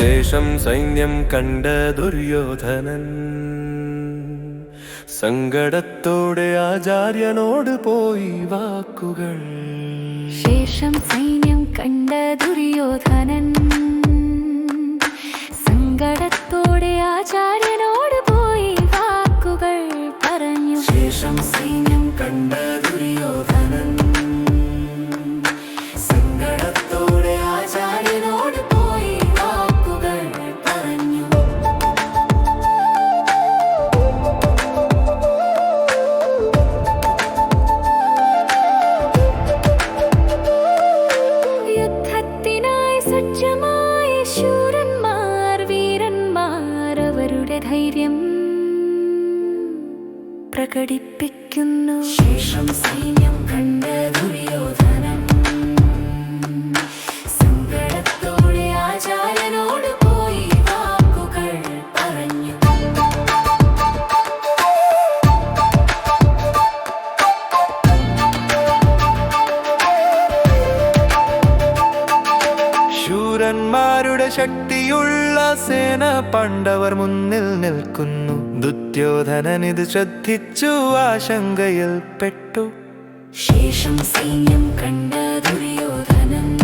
ശേഷം സൈന്യം കണ്ട ദുര്യോധനൻ സങ്കടത്തോടെ ആചാര്യനോട് പോയി വാക്കുകൾ. ശേഷം സൈന്യം കണ്ട ദുര്യോധനൻ സങ്കടത്തോടെ ആചാര്യനോട് പോയി വാക്കുകൾ പറഞ്ഞു. ശേഷം സൈന്യം കണ്ട പ്രകടിപ്പിക്കുന്നു. ശേഷം സൈന്യം കണ്ട ദുര്യോധനൻ ശൂരന്മാരുടെ ശക്തിയുള്ള സേന പണ്ടവർ മുന്നിൽ നിൽക്കുന്നു. ദുര്യോധനൻ ഇത് ശ്രദ്ധിച്ചു ആശങ്കയിൽ പെട്ടു. ശേഷം സൈന്യം കണ്ട ദുര്യോധനൻ